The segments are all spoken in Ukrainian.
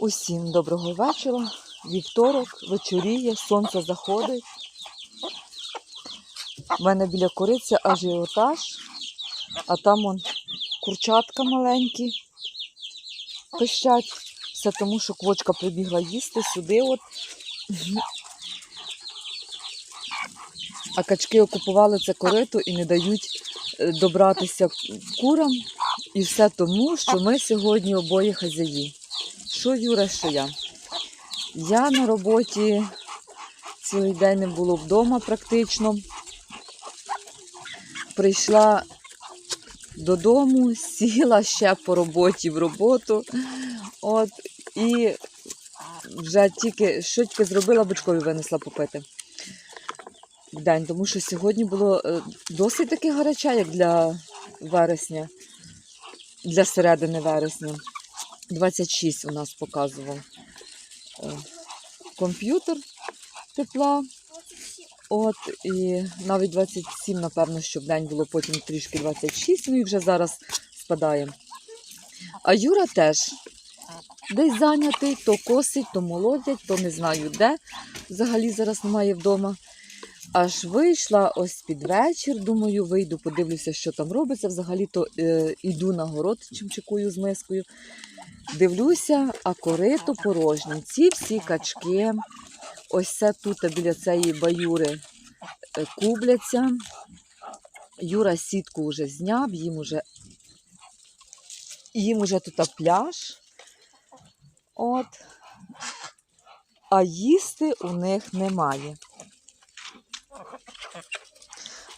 Усім доброго вечора. Вівторок, вечоріє, сонце заходить. У мене біля кориці ажіотаж, а там он курчатка маленькі пищать. Все тому, що квочка прибігла їсти сюди. От. А качки окупували це корито і не дають е, добратися курам. І все тому, що ми сьогодні обоє хазяї. Що Юра, що я? Я на роботі цілий день не було вдома практично. Прийшла додому, сіла ще по роботі в роботу. От, і вже тільки що тільки зробила, бичкові винесла попити в день, тому що сьогодні було е, досить таки гаряча, як для вересня, для середини вересня. 26 у нас показував е, комп'ютер тепла. От, і навіть 27, напевно, що в день було потім трішки 26, ну і вже зараз спадає. А Юра теж десь зайнятий, то косить, то молодять, то не знаю де. Взагалі зараз немає вдома. Аж вийшла ось під вечір. Думаю, вийду, подивлюся, що там робиться. Взагалі-то е, йду на город чимчикую з мискою. Дивлюся, а корито порожні. Ці всі качки, ось це тут біля цієї баюри е, кубляться. Юра сітку вже зняв, їм уже, їм уже тут пляж. От. А їсти у них немає.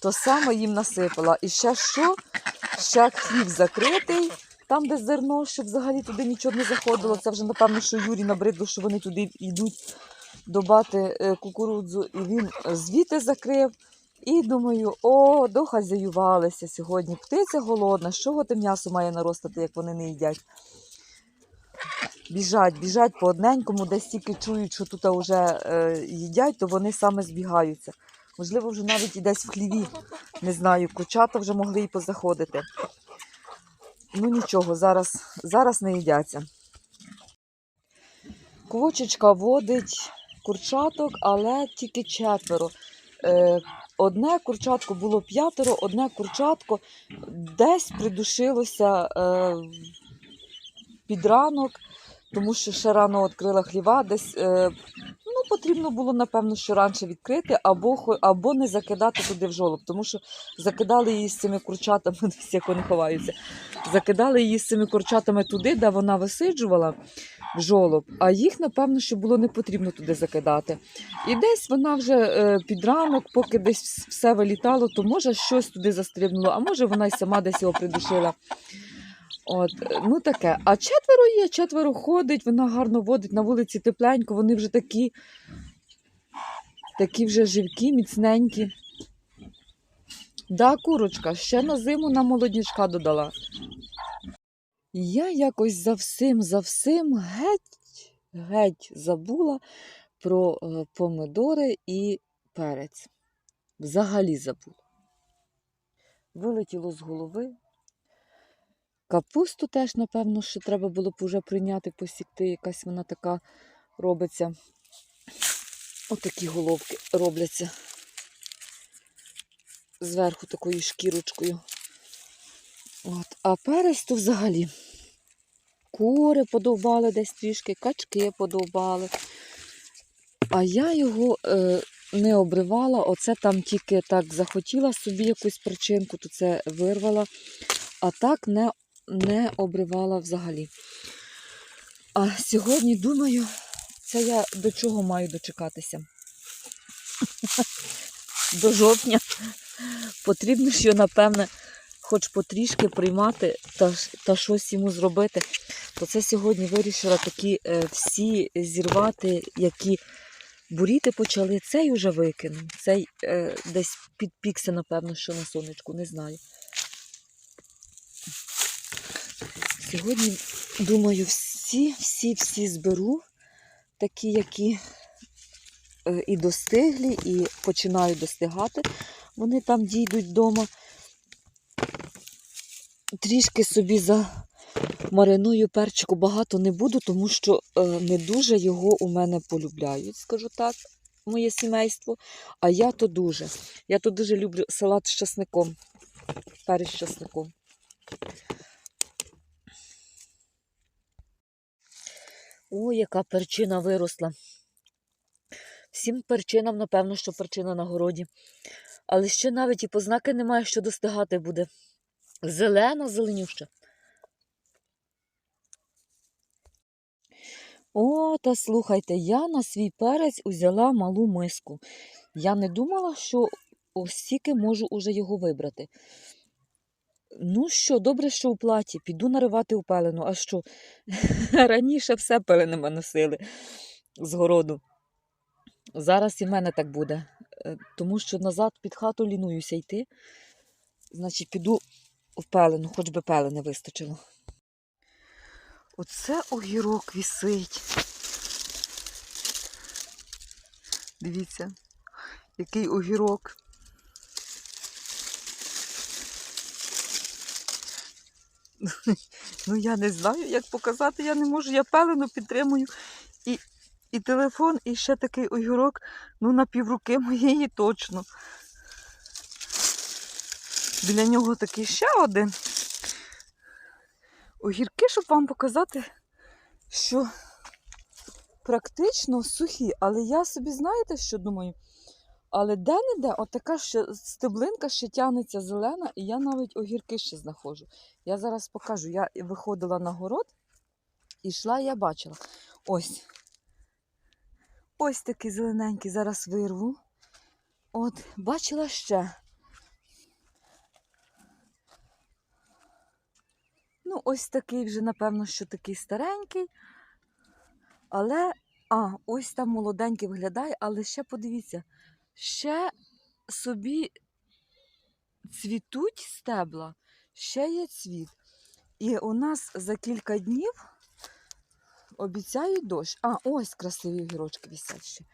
То саме їм насипала. І ще що? Ще хліб закритий, там, де зерно, щоб взагалі туди нічого не заходило. Це вже, напевно, що Юрі набридло, що вони туди йдуть добати е, кукурудзу. І він звідти закрив. І думаю, о, дохазяювалися сьогодні. Птиця голодна, з чого те м'ясо має наростати, як вони не їдять. Біжать, біжать по одненькому, десь тільки чують, що тут вже е, їдять, то вони саме збігаються. Можливо, вже навіть і десь в хліві, не знаю, курчата вже могли і позаходити. Ну нічого, зараз, зараз не їдяться. Квочечка водить курчаток, але тільки четверо. Е, одне курчатко було п'ятеро, одне курчатко десь придушилося е, під ранок, тому що ще рано відкрила хліва, десь е, потрібно було, напевно, що раніше відкрити, або, або не закидати туди в жолоб, тому що закидали її з цими курчатами, десь як вони ховаються, закидали її з цими курчатами туди, де вона висиджувала в жолоб, а їх, напевно, що було не потрібно туди закидати. І десь вона вже е, під ранок, поки десь все вилітало, то може щось туди застрибнуло, а може вона й сама десь його придушила. От, ну таке. А четверо є, четверо ходить, вона гарно водить на вулиці тепленько, вони вже такі, такі вже живкі, міцненькі. Да, курочка, ще на зиму на молоднячка додала. Я якось за всім, за всім геть, геть забула про е, помидори і перець. Взагалі забула. Вилетіло з голови. Капусту теж, напевно, що треба було б вже прийняти, посікти. Якась вона така робиться. Отакі головки робляться. Зверху такою шкірочкою. От. А перець то взагалі. Кури подовбали десь трішки, качки подовбали. А я його е, не обривала, оце там тільки так захотіла собі якусь причинку, то це вирвала, а так не, не обривала взагалі. А сьогодні думаю, це я до чого маю дочекатися? До жовтня. Потрібно його, напевне, хоч потрішки приймати та, та щось йому зробити. То це сьогодні вирішила такі е, всі зірвати, які буріти почали. Цей уже викину. Цей е, десь підпікся, напевно, що на сонечку, не знаю. Сьогодні, думаю, всі, всі, всі зберу, такі, які е, і достиглі, і починають достигати. Вони там дійдуть вдома. Трішки собі за, Мариную перчику багато не буду, тому що е, не дуже його у мене полюбляють, скажу так, моє сімейство. А я то дуже. Я то дуже люблю салат з часником. Перець з часником. О, яка перчина виросла. Всім перчинам, напевно, що перчина на городі. Але ще навіть і познаки немає, що достигати буде. Зелена, зеленюща. О, та слухайте, я на свій перець узяла малу миску. Я не думала, що стільки можу уже його вибрати. Ну що, добре, що у платі, піду наривати у пелену. А що? Раніше все пеленами носили з городу. Зараз і в мене так буде, Е, тому що назад під хату лінуюся йти. Значить, піду в пелену, хоч би пелени вистачило. Оце огірок вісить. Дивіться, який огірок. Ну, я не знаю, як показати, я не можу. Я пелену підтримую. І, і телефон, і ще такий огірок, ну, на півруки моєї точно. Біля нього такий ще один. Огірки, щоб вам показати, що практично сухі. Але я собі знаєте, що думаю? Але де-не-де, отака ще стеблинка ще тягнеться зелена, і я навіть огірки ще знаходжу. Я зараз покажу. Я виходила на город і йшла, і я бачила. Ось. Ось такий зелененький, зараз вирву. От, бачила ще. Ну, ось такий вже, напевно, що такий старенький. Але, а, ось там молоденький виглядає, але ще подивіться, ще собі цвітуть стебла, ще є цвіт. І у нас за кілька днів обіцяють дощ. А, ось красиві огірочки висять ще.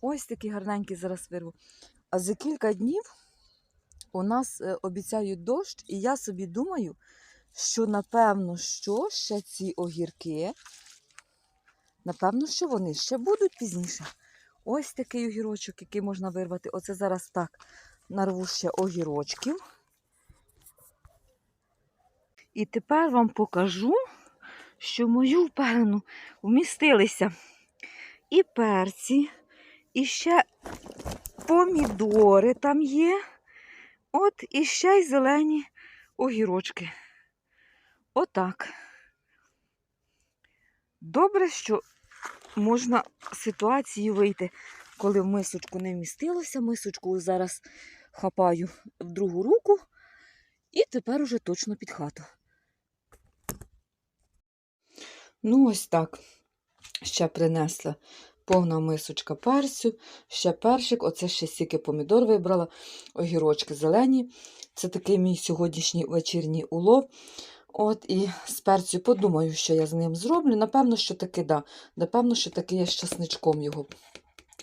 Ось такі гарненькі зараз вирву. А за кілька днів у нас е, обіцяють дощ, і я собі думаю, що напевно, що ще ці огірки, напевно, що вони ще будуть пізніше. Ось такий огірочок, який можна вирвати. Оце зараз так нарву ще огірочків. І тепер вам покажу, що мою пелену вмістилися і перці, і ще помідори там є. От і ще й зелені огірочки. Отак. Добре, що можна з ситуації вийти, коли в мисочку не вмістилося. Мисочку зараз хапаю в другу руку і тепер уже точно під хату. Ну, ось так. Ще принесла повна мисочка перцю, ще першик, оце ще стільки помідор вибрала, огірочки зелені. Це такий мій сьогоднішній вечірній улов. От і з перцю подумаю, що я з ним зроблю. Напевно, що таки, да. Напевно, що таки я з часничком його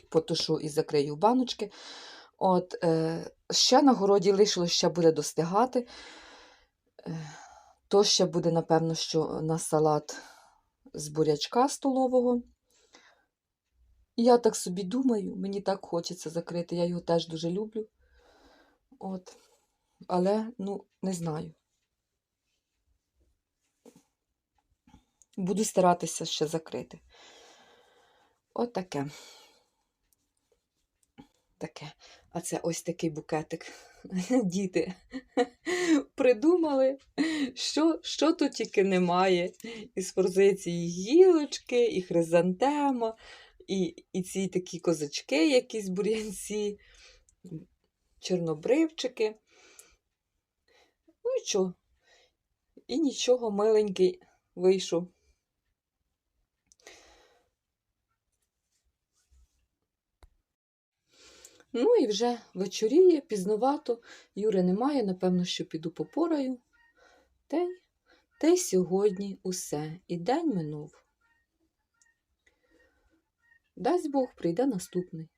потушу і закрию в баночки. От, е, ще на городі лишилось, ще буде достигати. Е, то ще буде, напевно, що на салат з бурячка столового. Я так собі думаю, мені так хочеться закрити. Я його теж дуже люблю. От. Але, ну, не знаю. Буду старатися ще закрити. От таке. А це ось такий букетик. Діти придумали, що, що тут тільки немає. Із позиції гілочки, і хризантема, і, і ці такі козачки, якісь бур'янці, чорнобривчики. Ну і що? І нічого миленький вийшов. Ну і вже вечоріє, пізновато. Юри немає, напевно, що піду попораю. Та й, та й сьогодні усе. І день минув. Дасть Бог, прийде наступний.